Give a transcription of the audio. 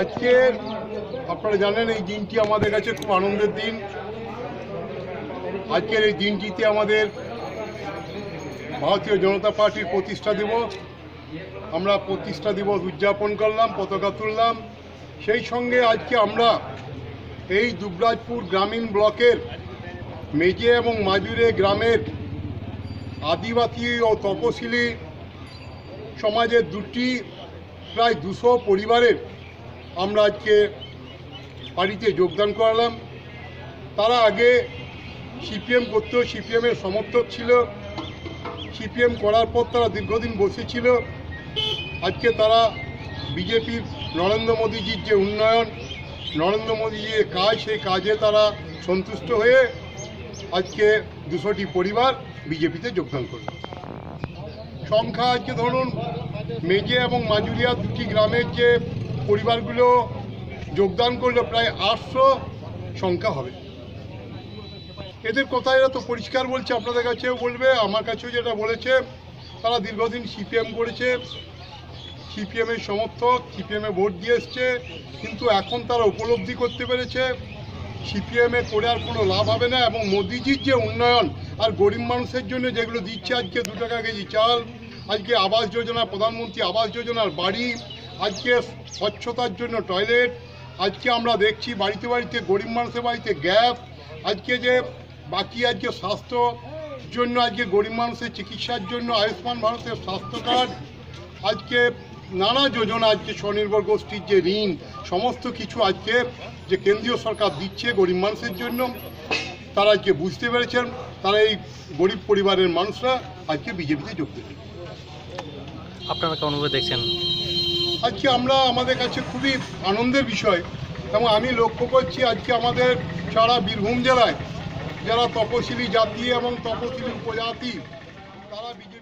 আজকে আপনারা জানেন এই দিনটি আমাদের কাছে খুব আনন্দের দিন। আজকের এই দিনটিতে আমাদের ভারতীয় জনতা পার্টির প্রতিষ্ঠা দিবস। আমরা প্রতিষ্ঠা দিবস উদযাপন করলাম, পতাকা তুললাম। সেই সঙ্গে আজকে আমরা এই দুবরাজপুর গ্রামীণ ব্লকের মেজে এবং মাজুরে গ্রামের আদিবাসী ও তপশিলি সমাজের দুটি, প্রায় দুশো পরিবারের আমরা আজকে পার্টিতে যোগদান করালাম। তারা আগে সিপিএম করতেও সিপিএমের সমর্থক ছিল। সিপিএম করার পর তারা দীর্ঘদিন বসেছিল। আজকে তারা বিজেপির নরেন্দ্র মোদীজির যে উন্নয়ন, নরেন্দ্র মোদীজির কাজ, সেই কাজে তারা সন্তুষ্ট হয়ে আজকে দুশোটি পরিবার বিজেপিতে যোগদান করবে সংখ্যা আজকে ধরুন, মেজে এবং মাজুরিয়া দুটি গ্রামের যে পরিবারগুলো যোগদান করলে প্রায় আটশো সংখ্যা হবে। এদের কথা এরা তো পরিষ্কার বলছে, আপনাদের কাছেও বলবে, আমার কাছেও যেটা বলেছে, তারা দীর্ঘদিন সিপিএম করেছে সিপিএমের সমর্থক, সিপিএমে ভোট দিয়ে এসছে, কিন্তু এখন তারা উপলব্ধি করতে পেরেছে, সিপিএমে করে আর কোনো লাভ হবে না এবং মোদিজির যে উন্নয়ন আর গরিব মানুষের জন্য যেগুলো দিচ্ছে আজকে দু টাকা কেজি চাল, আজকে আবাস যোজনা, প্রধানমন্ত্রী আবাস যোজনার বাড়ি আজকে স্বচ্ছতার জন্য টয়লেট আজকে আমরা দেখছি বাড়িতে বাড়িতে, গরিব মানুষের বাড়িতে গ্যাস আজকে যে বাকি আজকে স্বাস্থ্য জন্য, আজকে গরিব মানুষের চিকিৎসার জন্য, আয়ুষ্মান ভারতের স্বাস্থ্য কার্ড, আজকে নানা যোজনা, আজকে স্বনির্ভর গোষ্ঠীর যে ঋণ, সমস্ত কিছু আজকে যে কেন্দ্রীয় সরকার দিচ্ছে গরিব মানুষের জন্য, তারা আজকে বুঝতে পেরেছেন, তারা এই গরিব পরিবারের মানুষরা আজকে বিজেপিতে যোগ দেবে আপনারা কেমনভাবে দেখছেন? আজকে আমরা আমাদের কাছে খুবই আনন্দের বিষয় এবং আমি লক্ষ্য করছি আজকে আমাদের সারা বীরভূম জেলায় যারা তপশিলি জাতি এবং তপশিলি উপজাতি, তারা বিজেপি